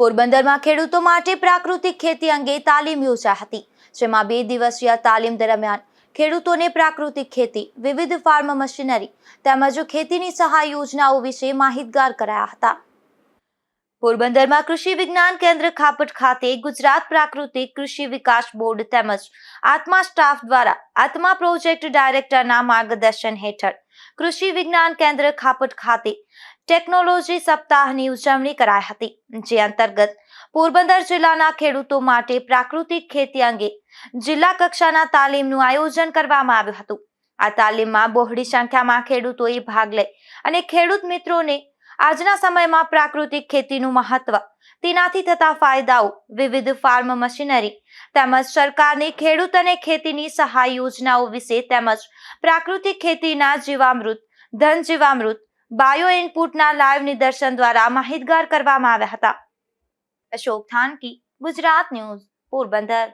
પોરબંદરમાં ખેડૂતો માટે પ્રાકૃતિક ખેતી અંગે તાલીમ યોજા હતી, જેમાં બે દિવસીય તાલીમ દરમિયાન ખેડૂતોને પ્રાકૃતિક ખેતી, વિવિધ ફાર્મ મશીનરી તેમજ ખેતીની સહાય યોજનાઓ વિશે માહિતગાર કરાયા હતા. પોરબંદરમાં કૃષિ વિજ્ઞાન કેન્દ્ર ખાપટ ખાતે ગુજરાત પ્રાકૃતિક કૃષિ વિકાસ બોર્ડ તેમજ આત્મા સ્ટાફ દ્વારા આત્મા પ્રોજેક્ટ ડાયરેક્ટરના માર્ગદર્શન હેઠળ કૃષિ વિજ્ઞાન કેન્દ્ર ખાપટ ખાતે ટેકનોલોજી સપ્તાહની ઉજવણી કરાઈ હતી, જે અંતર્ગત પોરબંદર જિલ્લાના ખેડૂતો માટે પ્રાકૃતિક ખેતી અંગે જિલ્લા કક્ષાના તાલીમનું આયોજન કરવામાં આવ્યું હતું. આ તાલીમમાં બહોળી સંખ્યામાં ખેડૂતોએ ભાગ લઈ અને ખેડૂત મિત્રોને આજના સમયમાં પ્રાકૃતિક ખેતીનું મહત્વ, તેનાથી થતા ફાયદાઓ, વિવિધ ફાર્મ મશીનરી તેમજ સરકારની ખેડૂત અને ખેતીની સહાય યોજનાઓ વિશે તેમજ પ્રાકૃતિક ખેતીના જીવામૃત, ધન જીવામૃત બાયો ઇનપુટના લાઈવ નિદર્શન દ્વારા માહિતગાર કરવામાં આવ્યા હતા. અશોક થાનકી, ગુજરાત ન્યૂઝ, પોરબંદર.